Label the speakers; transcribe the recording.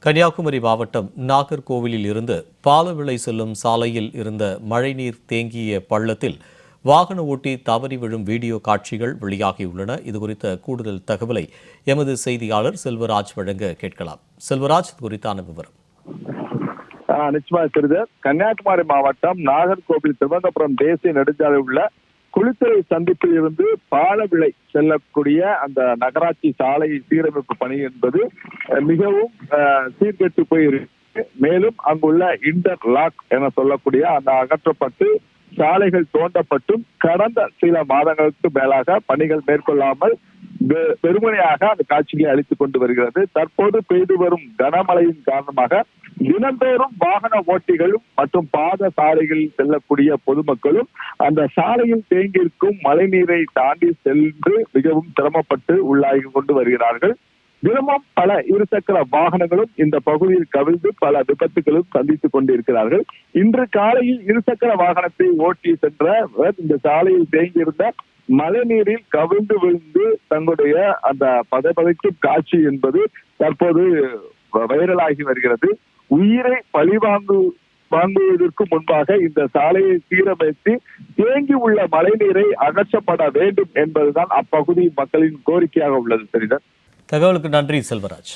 Speaker 1: கன்னியாகுமரி மாவட்டம் நாகர்கோவிலில் இருந்து பாலவிளை செல்லும் சாலையில் இருந்த மழைநீர் தேங்கிய பள்ளத்தில் வாகன ஓட்டி தவறி விழும் வீடியோ காட்சிகள் வெளியாகியுள்ளன. இதுகுறித்த கூடுதல் தகவலை எமது செய்தியாளர் செல்வராஜ் வழங்க கேட்கலாம். செல்வராஜ் குறித்தான விவரம்.
Speaker 2: ஆஹ் நிச்சயமா கன்னியாகுமரி மாவட்டம் நாகர்கோவில் திருவனந்தபுரம் தேசிய நெடுஞ்சாலை உள்ள குளித்துறை சந்திப்பில் இருந்து பாலவிளை செல்லக்கூடிய அந்த நகராட்சி சாலை சீரமைப்பு பணி என்பது மிகவும் சீர்கெட்டு போயிருக்கு மேலும் அங்குள்ள இன்டர் லாக் என சொல்லக்கூடிய அந்த அகற்றப்பட்டு சாலைகள் தோண்டப்பட்டும் கடந்த சில மாதங்களுக்கு மேலாக பணிகள் மேற்கொள்ளாமல் பெருமனையாக அந்த காட்சிகளை அளித்துக் கொண்டு வருகிறது. தற்போது பெய்து வரும் கனமழையின் காரணமாக தினந்தோறும் வாகன ஓட்டிகளும் மற்றும் பாத சாலைகளில் செல்லக்கூடிய பொதுமக்களும் அந்த சாலையில் தேங்கியிருக்கும் மழைநீரை தாண்டி சென்று மிகவும் சிரமப்பட்டு உள்ளாகி கொண்டு வருகிறார்கள். தினமும் பல இருசக்கர வாகனங்களும் இந்த பகுதியில் கவிழ்ந்து பல விபத்துகளும் சந்தித்துக் கொண்டிருக்கிறார்கள். இன்று காலையில் இருசக்கர வாகனத்தை ஓட்டி சென்ற இந்த சாலையில் தேங்கியிருந்த மழைநீரில் கவிழ்ந்து விழுந்து தங்களுடைய அந்த பதைபதைக்கும் காட்சி என்பது தற்போது வைரலாகி வருகிறது. உயிரை பழிவாங்கு வாங்குவதற்கு முன்பாக இந்த சாலையை சீரமைத்து தேங்கி உள்ள மழைநீரை அகற்றப்பட வேண்டும் என்பதுதான் அப்பகுதி மக்களின் கோரிக்கையாக உள்ளது சரிதான்?
Speaker 1: தகவலுக்கு நன்றி செல்வராஜ்.